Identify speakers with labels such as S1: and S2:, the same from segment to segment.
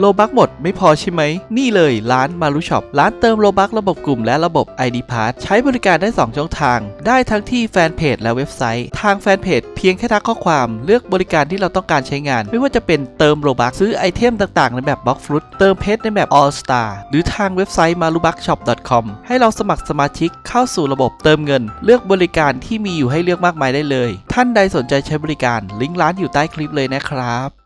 S1: โลบักหมดไม่พอใช่ไหม นี่เลยร้านมารุช็อปร้านเติมโลบักระบบกลุ่มและระบบ ID Pass ใช้บริการได้ 2 ช่องทาง ได้ทั้งที่แฟนเพจและเว็บไซต์ ทางแฟนเพจเพียงแค่ทักข้อความเลือกบริการที่เราต้องการใช้งาน ไม่ว่าจะเป็นเติมโลบักซื้อไอเทมต่างๆ ในแบบบล็อกฟรุตเติมเพชรในแบบ All Star หรือทางเว็บไซต์ marubuckshop.com ให้เราสมัครสมาชิกเข้าสู่ระบบเติมเงิน เลือกบริการที่มีอยู่ให้เลือกมากมายได้เลย ท่านใดสนใจใช้บริการลิงก์ร้านอยู่ใต้คลิปเลยนะครับ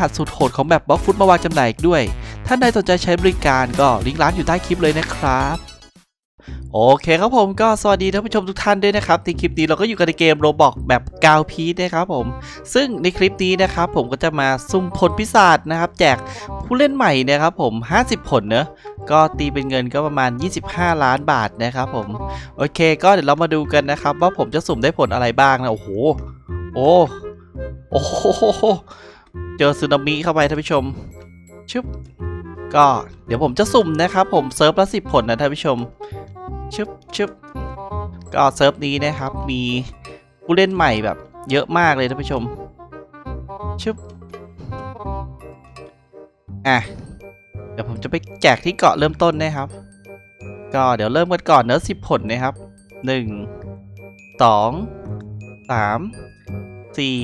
S1: หัสสุดโหดของแบบบล็อกฟุตมาวางจำหน่ายอีกด้วยท่านใดสนใจใช้บริการก็ลิงก์ร้านอยู่ใต้คลิปเลยนะครับโอเคครับผมก็สวัสดีท่านผู้ชมทุกท่านด้วยนะครับในคลิปนี้เราก็อยู่กันในเกมโรบอกแบบกาวพีชนะครับผม ซึ่งในคลิปนี้นะครับผมก็จะมาซุ่มผลพิศาจนะครับ แจกผู้เล่นใหม่นะครับผม 50 ผลเนอะก็ตีเป็นเงินก็ประมาณ 25 ล้านบาทนะครับผม โอเค ก็เดี๋ยวเรามาดูกันนะครับ ว่าผมจะสุ่มได้ผลอะไรบ้างนะ โอ้โห โอ้โอ้โห เจอสึนามิเข้าไปท่านผู้ชมชึบก็เดี๋ยวผมจะสุ่มนะครับ ผมเซิร์ฟละสิบผลนะท่านผู้ชมชึบชึบก็เซิร์ฟนี้นะครับมีผู้เล่นใหม่แบบ เยอะมากเลยท่านผู้ชมชึบอะเดี๋ยวผมจะไปแจกที่เกาะเริ่มต้นนะครับ ก็เดี๋ยวเริ่มกันก่อนเนอะสิบผลนะครับหนึ่งสองสามสี่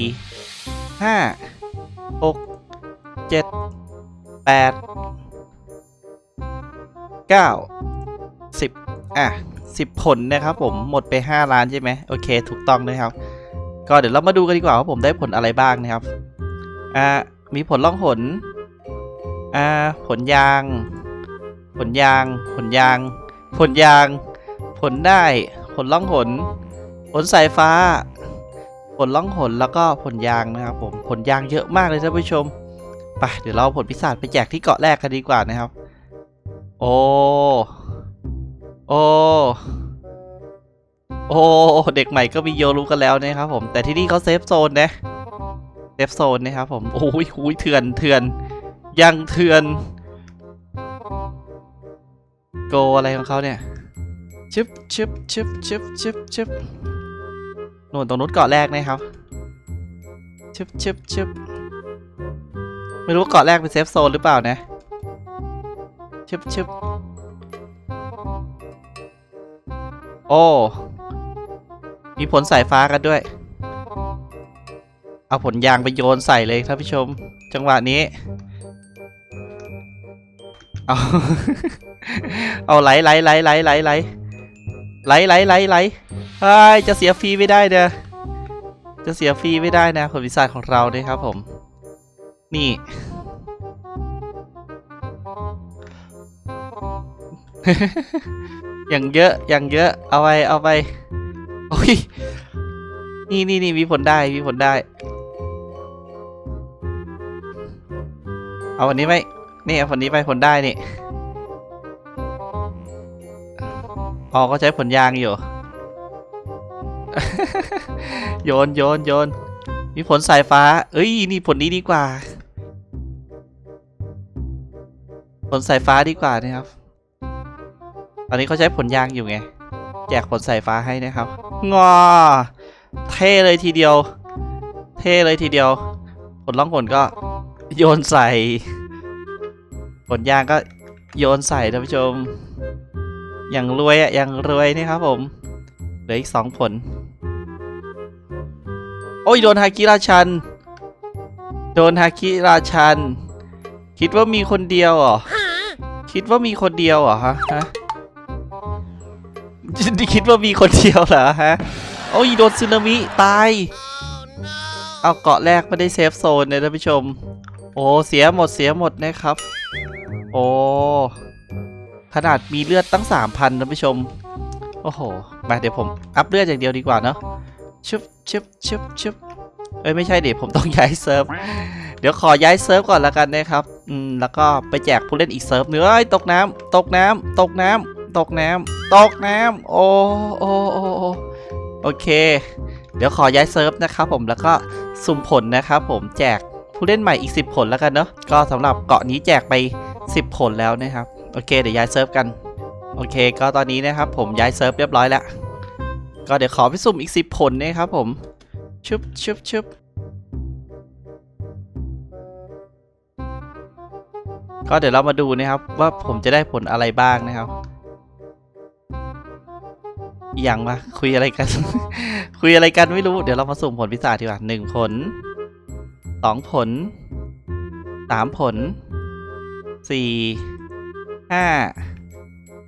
S1: ห้า หกเจ็ดแปดเก้าสิบอะสิบผลนะครับผมหมดไปห้าล้านใช่ไหมโอเค ถูกต้องนะครับ ก็เดี๋ยวเรามาดูกันดีกว่าว่าผมได้ผลอะไรบ้างนะครับอ่ามีผลล่องหนอ่าผลยาง ผลยาง ผลยาง ผลยาง ผลได้ ผลล่องหน ผลสายฟ้า ผลล่องหนแล้วก็ผลยางนะครับผมผลยางเยอะมากเลยท่านผู้ชมไปเดี๋ยวเราผลพิศาจไปแจกที่เกาะแรกกันดีกว่านะครับ โอ้โอ้โอ้เด็กใหม่ก็มีโยรู้กันแล้วนะครับผมแต่ที่นี่เขาเซฟโซนนะเซฟโซนนะครับผมโอ้ยหุยเถื่อนเถื่อนยังเถื่อนโกอะไรของเขาเนี่ยชึบชึบชึบชึบชึบชึบ น่นตรงนู้นเกาะแรกนะครับชึบชึบชึบไม่รู้ว่าเกาะแรกเป็นเซฟโซนหรือเปล่านะชึบชึบโอ้ มีผลสายฟ้ากันด้วย เอาผลยางไปโยนใส่เลยท่านผู้ชม จังหวะนี้ เอา เอาไหลไหลไหลไหลไหลไหลไหลไหลไหลไหล เฮ้ยจะเสียฟรีไม่ได้เด้อจะเสียฟรีไม่ได้นะผลวิสัยของเราเนี่ยครับผม นี่ อย่างเยอะ อย่างเยอะ เอาไป เอาไป โอ้ย นี่นี่นี่มีผลได้ มีผลได้ เอาวันนี้ไหมนี่เอาผลนี้ไปผลได้นี่ อ๋อ ก็ใช้ผลยางอยู่ โยนโยนโยนมีผลสายฟ้า เอ้ย นี่ผลนี้ดีกว่า ผลสายฟ้าดีกว่านะครับ ตอนนี้เขาใช้ผลยางอยู่ไง แจกผลสายฟ้าให้นะครับ งอ เท่เลยทีเดียว เท่เลยทีเดียว ผลล่องผลก็โยนใส่ ผลยางก็โยนใส่ท่านผู้ชม อย่างรวยอะอย่างรวยนี่ครับผม เหลืออีกสองผล โอ้ยโดนฮากิราชัน โดนฮากิราชัน คิดว่ามีคนเดียวเหรอ คิดว่ามีคนเดียวเหรอฮะฮะคิดว่ามีคนเดียวเหรอฮะ โอ้ยโดนสึนามิตาย เอาเกาะแรกไม่ได้เซฟโซนเลยท่านผู้ชม โอ้เสียหมดเสียหมดนะครับ โอ้ขนาดมีเลือดตั้ง 3,000ท่านผู้ชม โอ้โห มาเดี๋ยวผมอัพเลือดอย่างเดียวดีกว่าเนาะ ชึบชึบชึบชึบเอ้ยไม่ใช่เดี๋ยวผมต้องย้ายเซิร์ฟ เดี๋ยวขอย้ายเซิร์ฟก่อนล้วกันนะครับ อืมแล้วก็ไปแจกผู้เล่นอีกเซิร์ฟหนึงเอ้ยตกน้ำตกน้ำตกน้ำตกน้ำตกน้ำโอ้โอ้โอ้โอ้โอเค เดี๋ยวขอย้ายเซิร์ฟนะครับผมแล้วก็สุ่มผลนะครับผมแจกผู้เล่นใหม่อีก 10 ผลแล้วกันเนาะก็สำหรับเกาะนี้แจกไป 10 ผลแล้วนะครับ โอเค เดี๋ยวย้ายเซิร์ฟกัน โอเค ก็ตอนนี้นะครับผมย้ายเซิร์ฟเรียบร้อยแล้ว ก็เดี๋ยวขอไปสุ่มอีก10ผลนะครับผม ชุบชุบชุบก็เดี๋ยวเรามาดูนะครับว่าผมจะได้ผลอะไรบ้างนะครับ อย่างวะคุยอะไรกัน คุยอะไรกันไม่รู้ เดี๋ยวเรามาสุ่มผลพิศาจดีกว่าหนึ่งผลสองผลสามผลสี่ห้า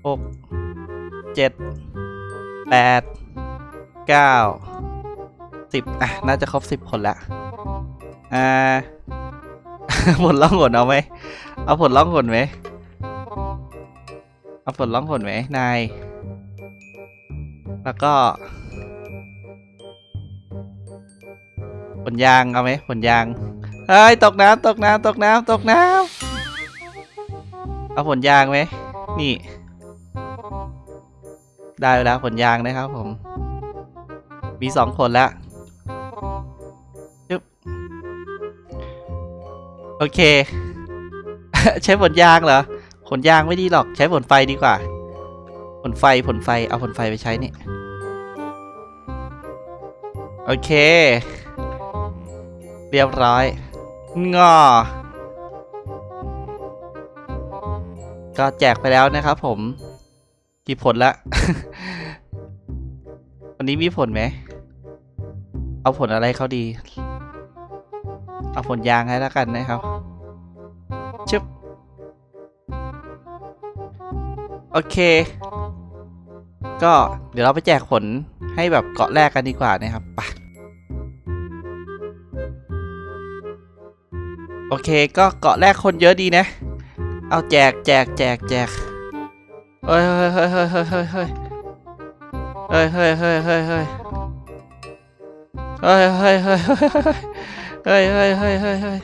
S1: หกเจ็ดแปด เก้าสิบอะ น่าจะครบสิบผลละอ่าผลล่องหนเอาไหมเอาผลล่องหนไหมเอาผลล่องหนไหมนาย แล้วก็ผลยางเอาไหมผลยางเฮ้ยตกน้ำตกน้ำตกน้ำตกน้ำเอาผลยางไหมนี่ ได้แล้วผลยางนะครับผม มีสองผลแล้วจึ๊บโอเค ใช้ผลยางเหรอผลยางไม่ดีหรอก ใช้ผลไฟดีกว่า ผลไฟผลไฟ เอาผลไฟไปใช้นี่ โอเค เรียบร้อยงอก็แจกไปแล้วนะครับผม กี่ผลละ วันนี้มีผลไหม เอาผลอะไรเขาดี เอาผลยางให้แล้วกันนะครับชึบโอเค ก็เดี๋ยวเราไปแจกผลให้แบบเกาะแรกกันดีกว่านะครับไปโอเค ก็เกาะแรกคนเยอะดีนะ เอาแจกแจกแจกแจกเฮ้ยเฮ้ยเฮ้ยเฮ้ยเฮ้ยเฮ้ยเฮ้ยเฮ้ยเฮ้ย เฮ้ยเฮ้ยเฮ้ยเฮ้ยเฮ้ยเฮ้ยเฮ้ยเฮ้ย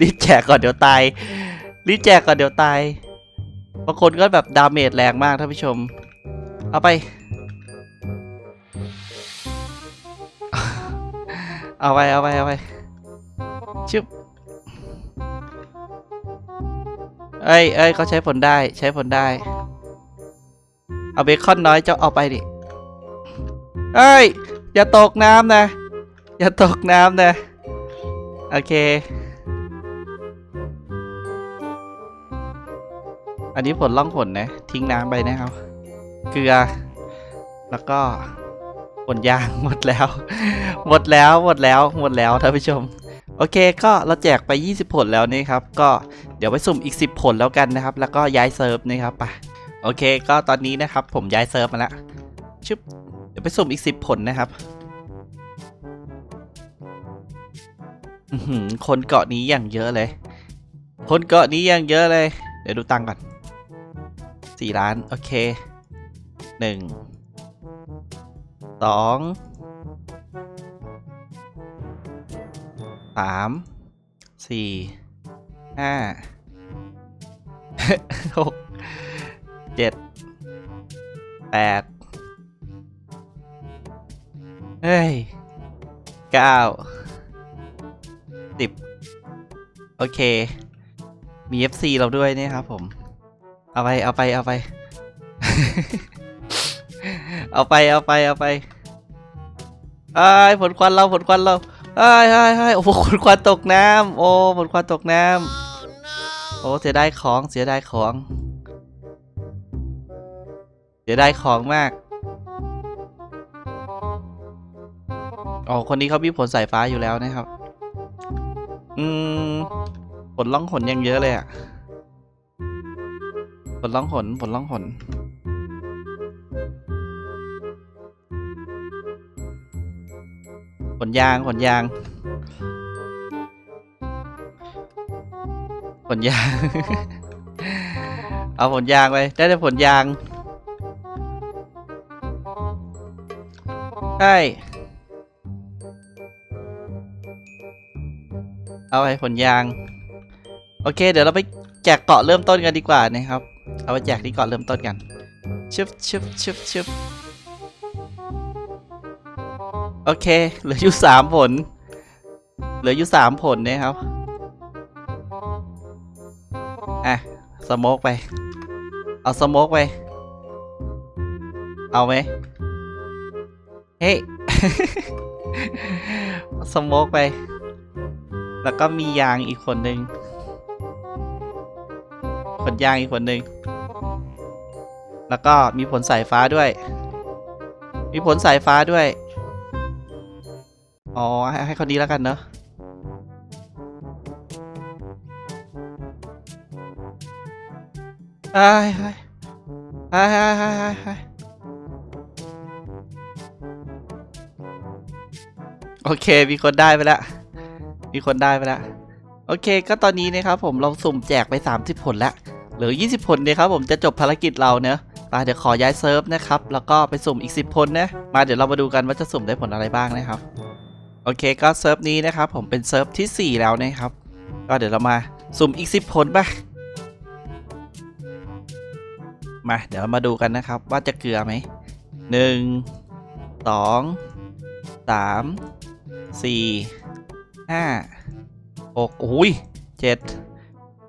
S1: รีบแจกก่อนเดี๋ยวตายรีบแจกก่อนเดี๋ยวตายบางคนก็แบบดาเมจแรงมากท่านผู้ชม เอาไป เอาไป เอาไป เอาไป ชึบเอ้ยเอ้ยเขาใช้ผลได้ ใช้ผลได้ เอาเบคอนน้อยเจ้าเอาไปดิเอ้ย อย่าตกน้ำนะ อย่าตกน้ำนะ โอเค อันนี้ผลล่องผลนะ ทิ้งน้ำไปนะครับ เกลือ แล้วก็ผลยางหมดแล้ว หมดแล้ว หมดแล้ว หมดแล้วท่านผู้ชมโอเคก็เราแจกไป 20 ผลแล้วนี่ครับ ก็เดี๋ยวไปสุ่มอีก 10 ผลแล้วกันนะครับ แล้วก็ย้ายเซิร์ฟนะครับไป โอเค ก็ตอนนี้นะครับ ผมย้ายเซิร์ฟมาแล้วชึบเดี๋ยวไปสุ่มอีก10ผลนะครับคนเกาะนี้อย่างเยอะเลย คนเกาะนี้อย่างเยอะเลย เดี๋ยวดูตังก่อนสี่ล้าน โอเคหนึ่งสองสามสี่ห้าหก เจ็ดแปดเฮ้ยเก้าสิบโอเค มี FC เราด้วยเนี่ยครับผม เอาไป เอาไป เอาไป เอาไป เอาไป เอาไปไอ้ยผลควันเราผลควันเราไอ้ไอ้ไอ้ยโอ้โหผลควันตกน้ำโอ้ผลควันตกน้ำโอ้เสียดายของเสียดายของ เสียดายของมาก อ๋อ คนนี้เขามีผลสายฟ้าอยู่แล้วนะครับ อืม ผลล่องหนยังเยอะเลยอะผลล่องหนผลล่องหนผลยาง ผลยาง ผลยาง เอาผลยางไป ได้แต่ผลยาง ใช่เอาไปผลยาง โอเค เดี๋ยวเราไปแจกเกาะเริ่มต้นกันดีกว่านะครับ เอาไปแจกที่เกาะเริ่มต้นกันชึบชึบชึบชึบโอเค เหลืออยู่สามผล เหลืออยู่สามผลนะครับ อะ สโมกไป เอาสโมกไป เอาไหม เฮ้ยสโมกไป แล้วก็มียางอีกคนหนึ่งคนยางอีกคนหนึ่งแล้วก็มีผลสายฟ้าด้วย มีผลสายฟ้าด้วย อ๋อ ให้ให้คนนี้แล้วกันเนอะไอ้ไอ้ไอ้ไอ้ โอเค มีคนได้ไปแล้ว มีคนได้ไปแล้ว โอเค ก็ตอนนี้นะครับผมเราสุ่มแจกไป 30 ผลแล้ว เหลือ 20 ผลนี่ยครับผมจะจบภารกิจเราเนอะมาเดี๋ยวขอย้ายเซิร์ฟนะครับ แล้วก็ไปสุ่มอีก 10 ผลนะ มาเดี๋ยวเรามาดูกันว่าจะสุ่มได้ผลอะไรบ้างนะครับ โอเค ก็เซิร์ฟนี้นะครับผมเป็นเซิร์ฟทีสี่4 แล้วนะครับ ก็เดี๋ยวเรามาสุ่มอีก 10 ผลไปมา เดี๋ยวเรามาดูกันนะครับว่าจะเกลือไหมหนึ่งสองสาม สี่ห้าหกโอ้ยเจ็ด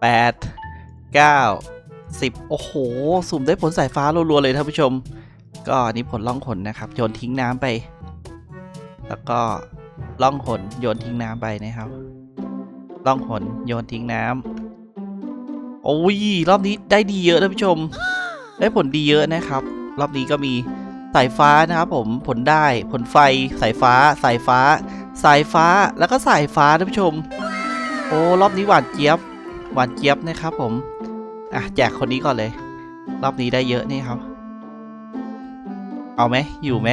S1: แปดเก้าสิบโอ้โห สุ่มได้ผลสายฟ้ารัวๆเลยท่านผู้ชม ก็นนี้ผลล่องขนนะครับโยนทิ้งน้ำไป แล้วก็ล่องหนโยนทิ้งน้ำไปนะครับล่องหนโยนทิ้งน้ำโอ้ยรอบนี้ได้ดีเยอะท่านผู้ชม ได้ผลดีเยอะนะครับ รอบนี้ก็มีสายฟ้านะครับผมผลได้ผลไฟสายฟ้าสายฟ้า สายฟ้าแล้วก็สายฟ้าท่านผู้ชม โอ้รอบนี้หวานเจี๊ยบ หวานเจี๊ยบนะครับผม อะแจกคนนี้ก่อนเลย รอบนี้ได้เยอะนี่ครับ เอาไหมอยู่ไหม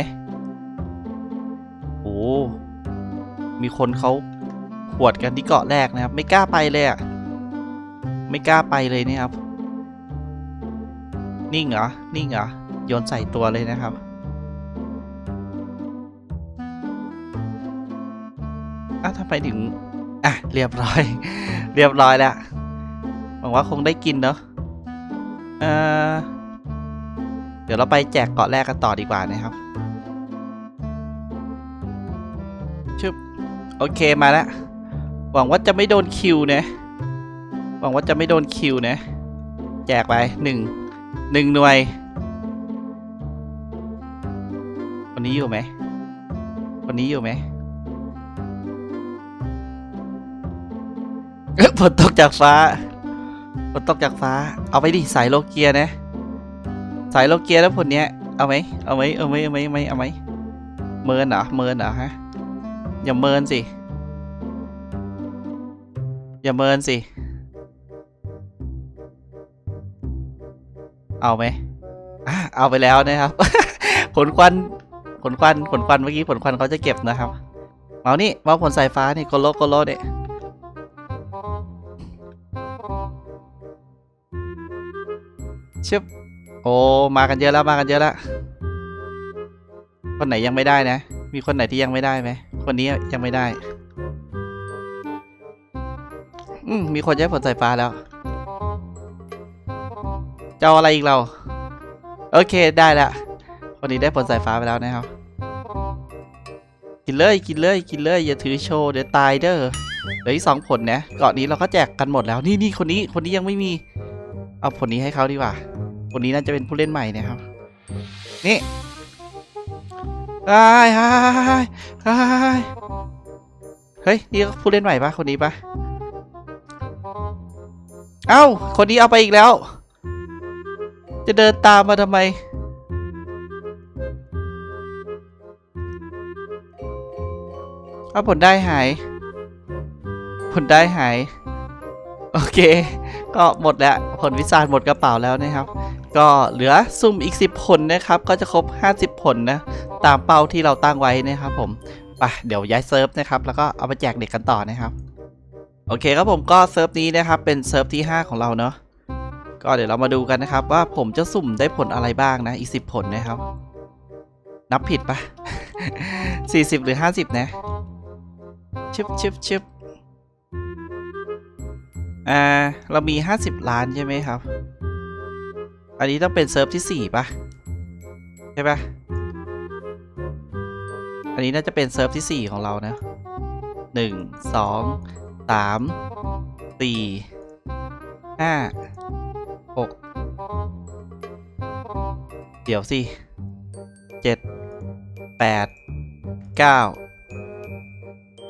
S1: โอ้มีคนเขาขวดกันที่เกาะแรกนะครับ ไม่กล้าไปเลยอะไม่กล้าไปเลยนี่ครับ นิ่งเหรอ นิ่งเหรอ โยนใส่ตัวเลยนะครับ ทำไมถึง อะ เรียบร้อย เรียบร้อยแล้วหวังว่าคงได้กินเนาะเออเดี๋ยวเราไปแจกเกาะแรกกันต่อดีกว่านะครับ ชึบ โอเคมาแล้ว หวังว่าจะไม่โดนคิวนะ หวังว่าจะไม่โดนคิวนะ แจกไปหนึ่ง หนึ่งหน่วยคนนี้อยู่ไหมคนนี้อยู่ไหม ฝนตกจากฟ้าฝนตกจากฟ้า เอาไปดิสายโลเกียนะสายโลเกียแล้วผลเนี้ยเอาไหมเอาไหมเอาไหมเอาไหมเอาไหมเอาไหมเมินเหรอเมินเหรอฮะอย่าเมินสิอย่าเมินสิเอาไหมอะเอาไปแล้วนะครับ ผลควันผลควันผลควันเมื่อกี้ผลควันเขาจะเก็บนะครับเอานี่มาผลสายฟ้านี่โกโลโกโลเนี่ย ชึบโอ้มากันเยอะแล้วมากันเยอะแล้วคนไหนยังไม่ได้นะ มีคนไหนที่ยังไม่ได้ไหมคนนี้ยังไม่ได้อืมมีคนย้ผลสายฟ้าแล้วจะเอาอะไรอีกเรา โอเคได้แล้วคนนี้ได้ผลสายฟ้าไปแล้วนะครับ กินเลยกินเลยกินเลยอย่าถือโชว์เดี๋ยวตายเด้อเหลืออีกสองผลนะเกาะนี้เราก็แจกกันหมดแล้วนี่นี่คนนี้คนนี้ยังไม่มี เอาผลนี้ให้เขาดีกว่าคนนี้น่าจะเป็นผู้เล่นใหม่นะครับ นี่ไอ้ไอ้ไอ้เฮ้ย นี่ผู้เล่นใหม่ปะคนนี้ปะเอ้า คนนี้เอาไปอีกแล้ว จะเดินตามมาทำไม เอาผลได้หาย ผลได้หาย โอเค ก็หมดแล้วผลวิสาหมดกระเป๋าแล้วนะครับ ก็เหลือซุ่มอีก 10 ผลนะครับ ก็จะครบ 50 ผลนะ ตามเป้าที่เราตั้งไว้นะครับผมไปเดี๋ยวย้ายเซิร์ฟนะครับ แล้วก็เอาไปแจกเด็กกันต่อนะครับ โอเคครับผมก็เซิร์ฟนี้นะครับ เป็นเซิร์ฟที่ 5 ของเราเนาะก็เดี๋ยวเรามาดูกันนะครับ ว่าผมจะสุ่มได้ผลอะไรบ้างนะอีก 10 ผลนะครับ นับผิดปะ40 หรือ 50 นะชึบชึบชึบ อ่า เรามี 50 ล้านใช่ไหมครับ อันนี้ต้องเป็นเซิร์ฟที่ 4 ป่ะ ใช่ป่ะ อันนี้น่าจะเป็นเซิร์ฟที่ 4 ของเรานะหนึ่งสองสามสี่ห้าหกเดี๋ยวสิเจ็ดแปดเก้า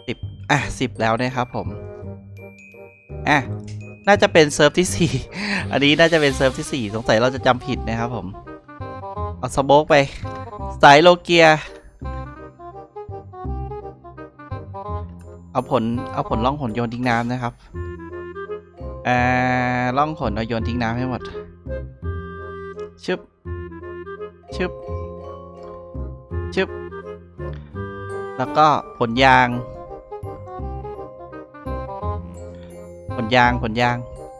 S1: สิบอะสิบแล้วนะครับผม อะ น่าจะเป็นเซิร์ฟที่สี่อันนี้น่าจะเป็นเซิร์ฟที่สี่สงสัยเราจะจำผิดนะครับผม เอาสโมกไปสายโลเกีย เอาผล เอาผลล่องหนโยนทิ้งน้ำนะครับอ่าล่องหนเอาโยนทิ้งน้ำให้หมด ชึบ ชึบ ชึบ แล้วก็ผลยาง ลยางผลยาง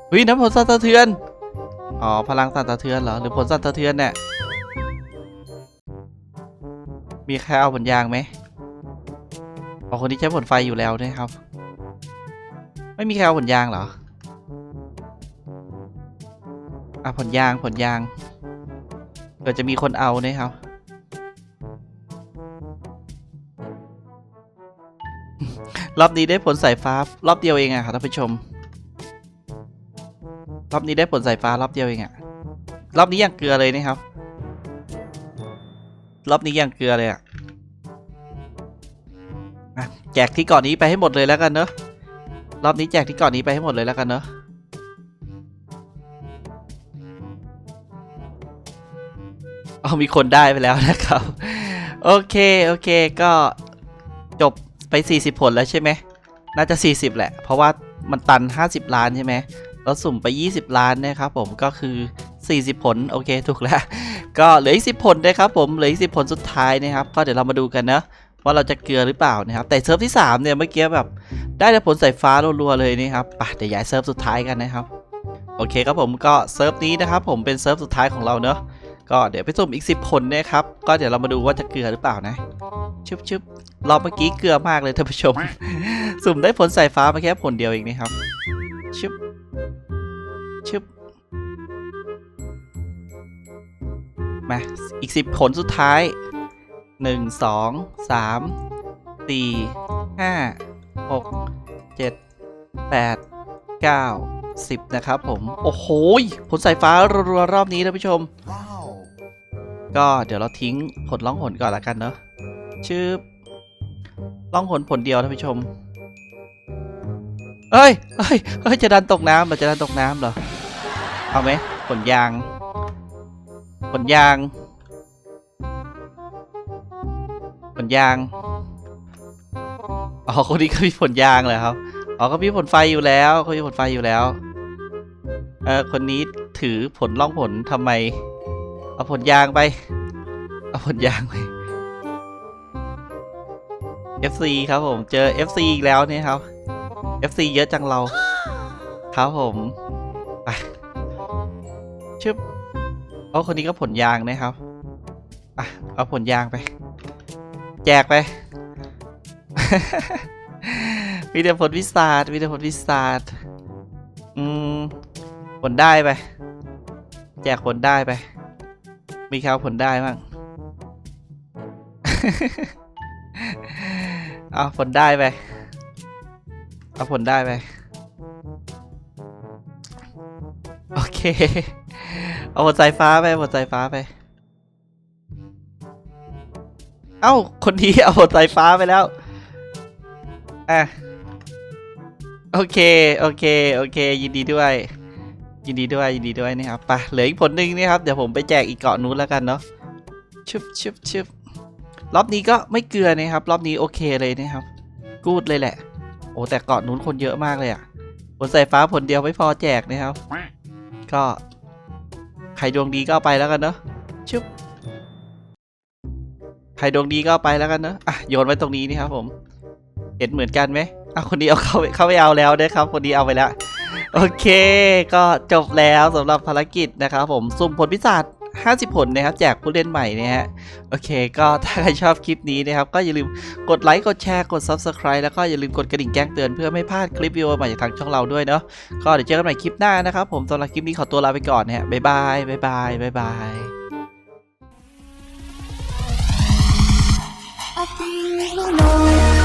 S1: เฮ้ยน้ำผลสั่นสะเทือนอ๋อพลังสั่นสะเทือนเหรอหรือผลสั่นสะเทือนเนี่ยมีใครเอาผลยางไหมอ๋อคนที่ใช้ผลไฟอยู่แล้วนะครับ ไม่มีใครเอาผลยางเหรออะผลยางผลยางเผื่อจะมีคนเอานะครับรอบนี้ได้ผลสายฟ้ารอบเดียวเองอะค่ะท่านผู้ชม รอบนี้ได้ผลสายฟ้ารอบเดียวเองอะรอบนี้ยังเกลือเลยนะครับ รอบนี้ยังเกลือเลยอะแจกที่ก่อนนี้ไปให้หมดเลยแล้วกันเนอะรอบนี้แจกที่ก่อนนี้ไปให้หมดเลยแล้วกันเนอะเอามีคนได้ไปแล้วนะครับ โอเคโอเคก็จบไป 40 ผลแล้วใช่ไหมน่าจะ 40 แหละ เพราะว่ามันตัน 50 ล้านใช่ไหม แล้วสุ่มไป 20 ล้านนะครับผมก็คือ 40 ผล โอเค ถูกแล้ว ก็เหลืออีก 10 ผลนะครับผม เหลืออีก 10 ผลสุดท้ายนะครับ ก็เดี๋ยวเรามาดูกันนะว่าเราจะเกลือหรือเปล่านะครับ แต่เซิร์ฟที่ 3 เนี่ย เมื่อกี้แบบ ได้แต่ผลสายฟ้ารัวๆเลยนะครับไปเดี๋ยวย้ายเซิร์ฟสุดท้ายกันนะครับ โอเคครับผมก็เซิร์ฟนี้นะครับผมเป็นเซิร์ฟสุดท้ายของเราเนอะก็เดี๋ยวไปสุ่มอีก 10 ผลนะครับ ก็เดี๋ยวเรามาดูว่าจะเกลือหรือเปล่านะชึบชึบรอบเมื่อกี้เกลือมากเลยท่านผู้ชม สุ่มได้ผลสายฟ้ามาแค่ผลเดียวเองนะครับชึบ ชึบมาอีกสิบผลสุดท้ายหนึ่งสองสามสี่ห้าหกเจ็ดแปดเก้าสิบนะครับผม โอ้โหยผลสายฟ้ารัวๆรอบนี้ท่านผู้ชม
S2: Wow.
S1: ก็เดี๋ยวเราทิ้งผลล่องหนก่อนละกันเนาะชื่อล่องหนผลเดียวท่านผู้ชม เอ้ยเอ้ยเอ้ยจะดันตกน้ำเหรอจะดันตกน้ำเหรอเอาไหมผลยางผลยางผลยางอ๋อคนนี้ก็มีผลยางเลยครับอ๋อก็มีผลไฟอยู่แล้วเขามีผลไฟอยู่แล้วเออคนนี้ถือผลล่องผลทำไม เอาผลยางไป เอาผลยางไป FC ครับผมเจอ FC อีกแล้วเนี่ยครับ FC เยอะจังเรา ครับผมไปชึบเอาคนนี้ก็ผลยางนะครับอะเอาผลยางไป แจกไป มีแต่ผลวิสาดมีแต่ผลวิสาดอืมผลได้ไป แจกผลได้ไป มีใครเอาผลได้บ้างเอาผลได้ไป เอาผลได้ไปโอเค เอาผลสายฟ้าไปผลสายฟ้าไป เอ้า คนนี้เอาผลสายฟ้าไปแล้ว อะ โอเค โอเค โอเค ยินดีด้วย ยินดีด้วย ยินดีด้วยนะครับไปเหลืออีกผลหนึ่งนะครับ เดี๋ยวผมไปแจกอีกเกาะนู้นแล้วกันเนาะชึบชึบชึบรอบนี้ก็ไม่เกลือนะครับ รอบนี้โอเคเลยนะครับ กูดเลยแหละ โอ้แต่เกาะนู้นคนเยอะมากเลยอะ่ะผลสายฟ้าผลเดียวไม่พอแจกนะครับ ก็ใครดวงดีก็ไปแล้วกันเนาะชึบใครดวงดีก็ไปแล้วกันเนาะอะโยนไว้ตรงนี้นี่ครับ ผม เห็นเหมือนกันไหมอะคนนี้เอาเข้าเข้าไปเอาแล้วนะครับ คนนี้เอาไปแล้ว โอเค ก็จบแล้วสำหรับภารกิจนะครับผม สุ่มผลพิศาจ 50 ผลนะครับแจกผู้เล่นใหม่นะฮะโอเค ก็ถ้าใครชอบคลิปนี้นะครับ ก็อย่าลืมกดไลค์กดแชร์กด Subscribe แล้วก็อย่าลืมกดกระดิ่งแจ้งเตือนเพื่อไม่พลาดคลิปวิดีโอใหม่จากทางช่องเราด้วยเนาะก็เดี๋ยวเจอกันใหม่คลิปหน้านะครับผมสำหรับคลิปนี้ขอตัวลาไปก่อนนะฮะบ๊ายบายบ๊ายบายบ๊ายบาย
S2: I feel